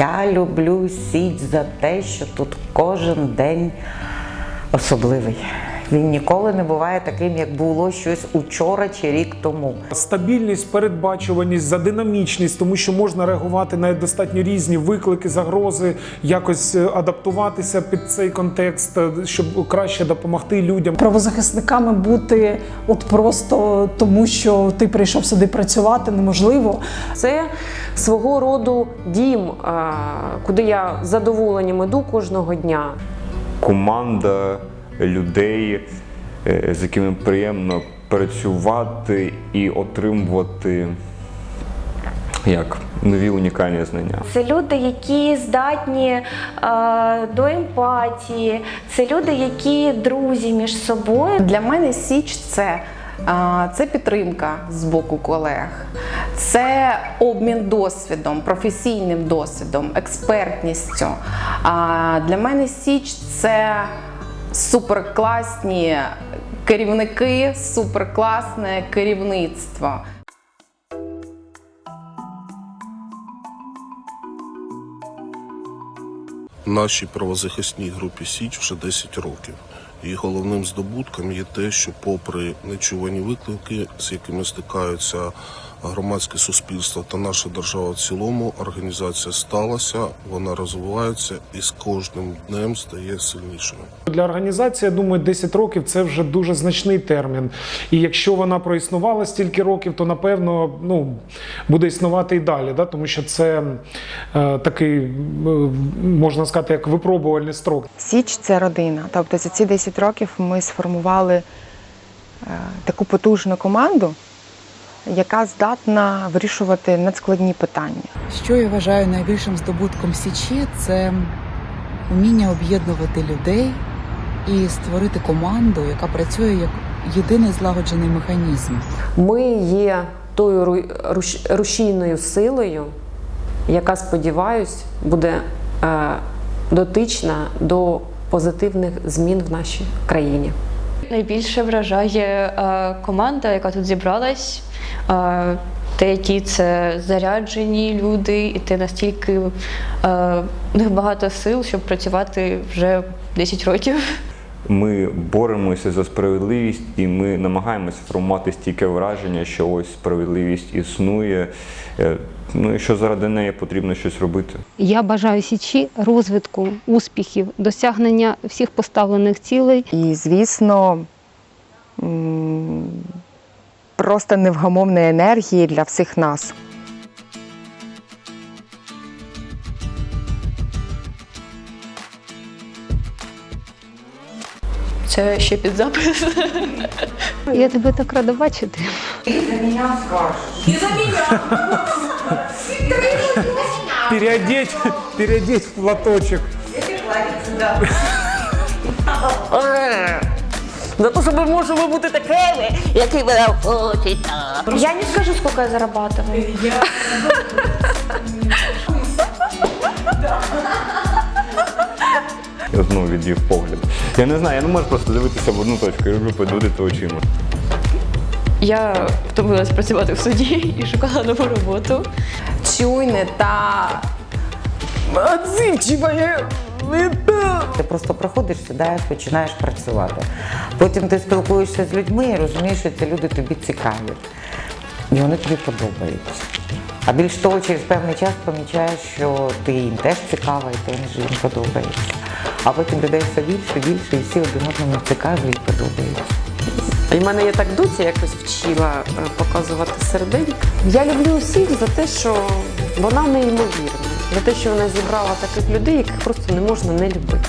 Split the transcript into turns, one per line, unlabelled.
Я люблю Січ за те, що тут кожен день особливий. Він ніколи не буває таким, як було щось учора чи рік тому.
Стабільність, передбачуваність, за динамічність, тому що можна реагувати на достатньо різні виклики, загрози, якось е, адаптуватися під цей контекст, е, щоб краще допомогти людям.
Правозахисниками бути от просто тому, що ти прийшов сюди працювати, неможливо.
Це свого роду дім, куди я з задоволенням іду кожного дня.
команда людей, е, з якими приємно працювати і отримувати як нові унікальні знання.
Це люди, які здатні е, до емпатії, це люди, які друзі між собою.
Для мене Січ це, це підтримка з боку колег, це обмін досвідом, професійним досвідом, експертністю. А для мене Січ це суперкласні керівники, суперкласне керівництво.
нашій правозахисній групі Січ вже 10 років. І головним здобутком є те, що, попри нечувані виклики, з якими стикаються громадське суспільство та наша держава в цілому, організація сталася, вона розвивається і з кожним днем стає сильнішою.
Для організації, я думаю, 10 років це вже дуже значний термін. І якщо вона проіснувала стільки років, то напевно ну, буде існувати і далі, да? тому що це е, такий, е, можна сказати, як випробувальний строк.
Січ це родина. Тобто за ці 10 років ми сформували е, таку потужну команду, яка здатна вирішувати надскладні питання.
Що я вважаю найбільшим здобутком Січі, це уміння об'єднувати людей і створити команду, яка працює як єдиний злагоджений механізм.
Ми є тою рушійною силою, яка, сподіваюсь, буде е, дотична до позитивних змін в нашій країні.
Найбільше вражає е, команда, яка тут зібралась. Е, те, які це заряджені люди, і те настільки в них багато сил, щоб працювати вже 10 років.
Ми боремося за справедливість, і ми намагаємося формувати стільки враження, що ось справедливість існує. е, Ну і що заради неї потрібно щось робити.
Я бажаю січі розвитку, успіхів, досягнення всіх поставлених цілей.
І, звісно, просто невгамовної енергії для всіх нас.
Це ще під запис.
Я тебе так рада бачити.
Переодеть, переодеть в платочок.
За те, що ми можемо бути такими, які ви хочете.
Я не скажу, сколько я зарабатываю.
Я знову відвів погляд. Я не знаю, я не можу просто дивитися в одну точку, я люблю подводити очима.
Я втомилась працювати в суді і шукала нову роботу.
Чуйне та отзывчивое
Ти просто приходиш і починаєш працювати. Потім ти спілкуєшся з людьми і розумієш, що ці люди тобі цікаві. І вони тобі подобаються. А більш того, через певний час помічаєш, що ти їм теж цікава і теж їм подобається. А потім людей все більше, більше, і всі один одному цікаві і подобаються.
І в мене є так дуця, якось вчила е, показувати серденько. Я люблю усіх за те, що вона неймовірна, за те, що вона зібрала таких людей, яких просто не можна не любити.